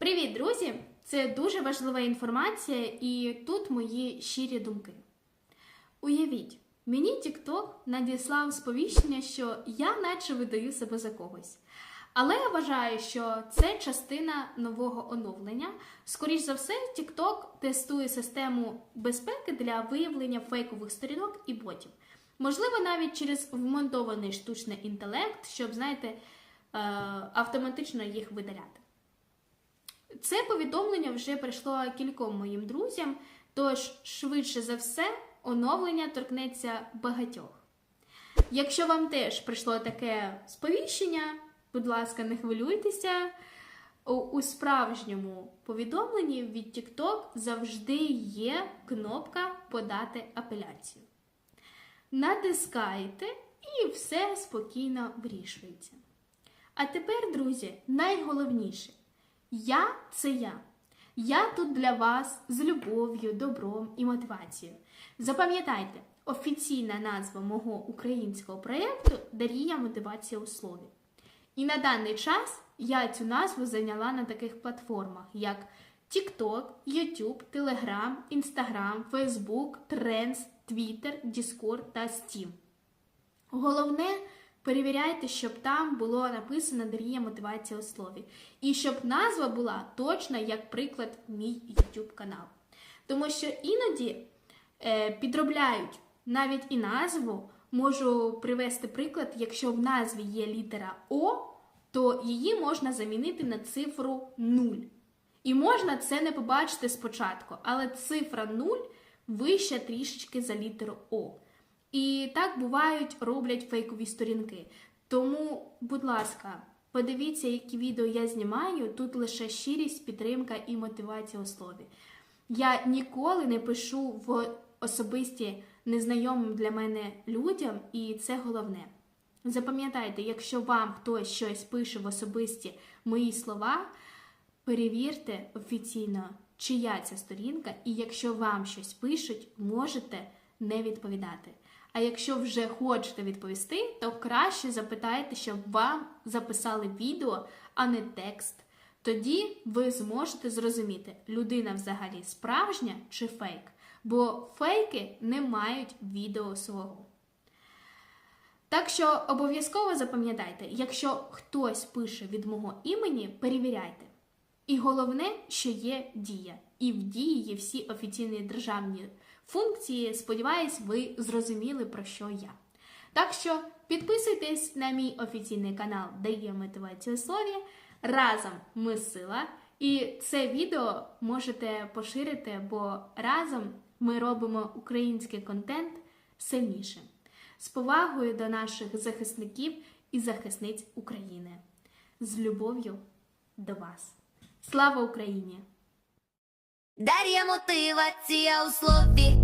Привіт, друзі! Це дуже важлива інформація, і тут мої щирі думки. Уявіть, мені TikTok надіслав сповіщення, що я наче видаю себе за когось. Але я вважаю, що це частина нового оновлення. Скоріш за все, TikTok тестує систему безпеки для виявлення фейкових сторінок і ботів. Можливо, навіть через вмонтований штучний інтелект, щоб, знаєте, е, автоматично їх видаляти. Це повідомлення вже прийшло кільком моїм друзям, тож швидше за все оновлення торкнеться багатьох. Якщо вам теж прийшло таке сповіщення, будь ласка, не хвилюйтеся. У, справжньому повідомленні від TikTok завжди є кнопка Подати апеляцію. Натискаєте і все спокійно вирішується. А тепер, друзі, найголовніше. Я це я. Я тут для вас з любов'ю, добром і мотивацією. Запам'ятайте, офіційна назва мого українського проєкту Дарія мотивація у слові. І на даний час я цю назву зайняла на таких платформах, як TikTok, YouTube, Telegram, Instagram, Facebook, Trends, Twitter, Discord та Steam. Головне, перевіряйте, щоб там було написано Дарія мотивація у слові. І щоб назва була точна, як приклад, мій YouTube канал. Тому що іноді е, підробляють навіть і назву. Можу привести приклад, якщо в назві є літера О, то її можна замінити на цифру 0. І можна це не побачити спочатку, але цифра 0 вища трішечки за літеру О. І так бувають, роблять фейкові сторінки. Тому, будь ласка, подивіться, які відео я знімаю. Тут лише щирість, підтримка і мотивація у слові. Я ніколи не пишу в особисті незнайомим для мене людям, і це головне. Запам'ятайте, якщо вам хтось щось пише в особисті мої слова, перевірте офіційно, чия ця сторінка, і якщо вам щось пишуть, можете не відповідати. А якщо вже хочете відповісти, то краще запитайте, щоб вам записали відео, а не текст. Тоді ви зможете зрозуміти, людина взагалі справжня чи фейк. Бо фейки не мають відео свого. Так що обов'язково запам'ятайте, якщо хтось пише від мого імені, перевіряйте. І головне, що є дія. І в дії є всі офіційні державні функції. Сподіваюсь, ви зрозуміли, про що я. Так що підписуйтесь на мій офіційний канал Дає мотивацію слові. Разом ми сила. І це відео можете поширити, бо разом ми робимо український контент сильнішим. З повагою до наших захисників і захисниць України. З любов'ю до вас. Слава Україні! Дар'я мотивація у слові.